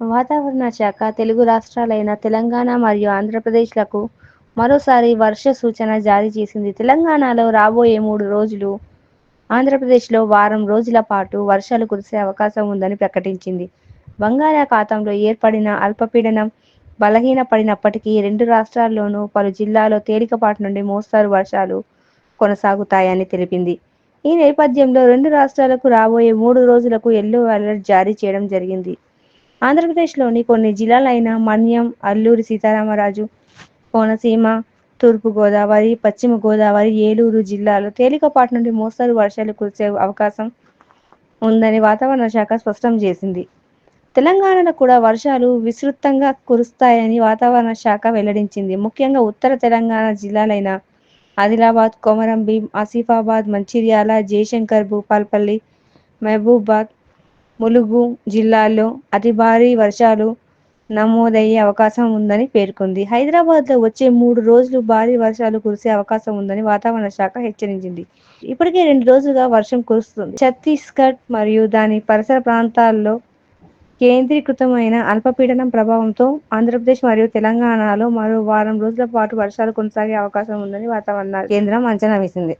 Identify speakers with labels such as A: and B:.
A: వాతావరణ శాఖ తెలుగు రాష్ట్రాలైన తెలంగాణ మరియు ఆంధ్రప్రదేశ్లకు మరోసారి వర్ష సూచన జారీ చేసింది. తెలంగాణలో రాబోయే మూడు రోజులు, ఆంధ్రప్రదేశ్లో వారం రోజుల పాటు వర్షాలు కురిసే అవకాశం ఉందని ప్రకటించింది. బంగాళాఖాతంలో ఏర్పడిన అల్పపీడనం బలహీనపడినప్పటికీ రెండు రాష్ట్రాల్లోనూ పలు జిల్లాలో తేలికపాటి నుండి మోస్తరు వర్షాలు కొనసాగుతాయని తెలిపింది. ఈ నేపథ్యంలో రెండు రాష్ట్రాలకు రాబోయే మూడు రోజులకు ఎల్లో అలర్ట్ జారీ చేయడం జరిగింది. ఆంధ్రప్రదేశ్లోని కొన్ని జిల్లాలైన మన్యం, అల్లూరి సీతారామరాజు, కోనసీమ, తూర్పు గోదావరి, పశ్చిమ గోదావరి, ఏలూరు జిల్లాలో తేలికపాటి నుండి మోస్తరు వర్షాలు కురిసే అవకాశం ఉందని వాతావరణ శాఖ స్పష్టం చేసింది. తెలంగాణలో కూడా వర్షాలు విస్తృతంగా కురుస్తాయని వాతావరణ శాఖ వెల్లడించింది. ముఖ్యంగా ఉత్తర తెలంగాణ జిల్లాలైన ఆదిలాబాద్, కొమరంభీం, ఆసిఫాబాద్, మంచిర్యాల, జయశంకర్ భూపాల్పల్లి మహబూబాద్ ములుగు జిల్లాల్లో అతి భారీ వర్షాలు నమోదయ్యే అవకాశం ఉందని పేర్కొంది. హైదరాబాద్లో వచ్చే మూడు రోజులు భారీ వర్షాలు కురిసే అవకాశం ఉందని వాతావరణ శాఖ హెచ్చరించింది. ఇప్పటికే రెండు రోజులుగా వర్షం కురుస్తుంది ఛత్తీస్గఢ్ మరియు దాని పరిసర ప్రాంతాల్లో కేంద్రీకృతమైన అల్పపీడనం ప్రభావంతో ఆంధ్రప్రదేశ్ మరియు తెలంగాణలో మరో వారం రోజుల పాటు వర్షాలు కొనసాగే అవకాశం ఉందని వాతావరణ కేంద్రం అంచనా వేసింది.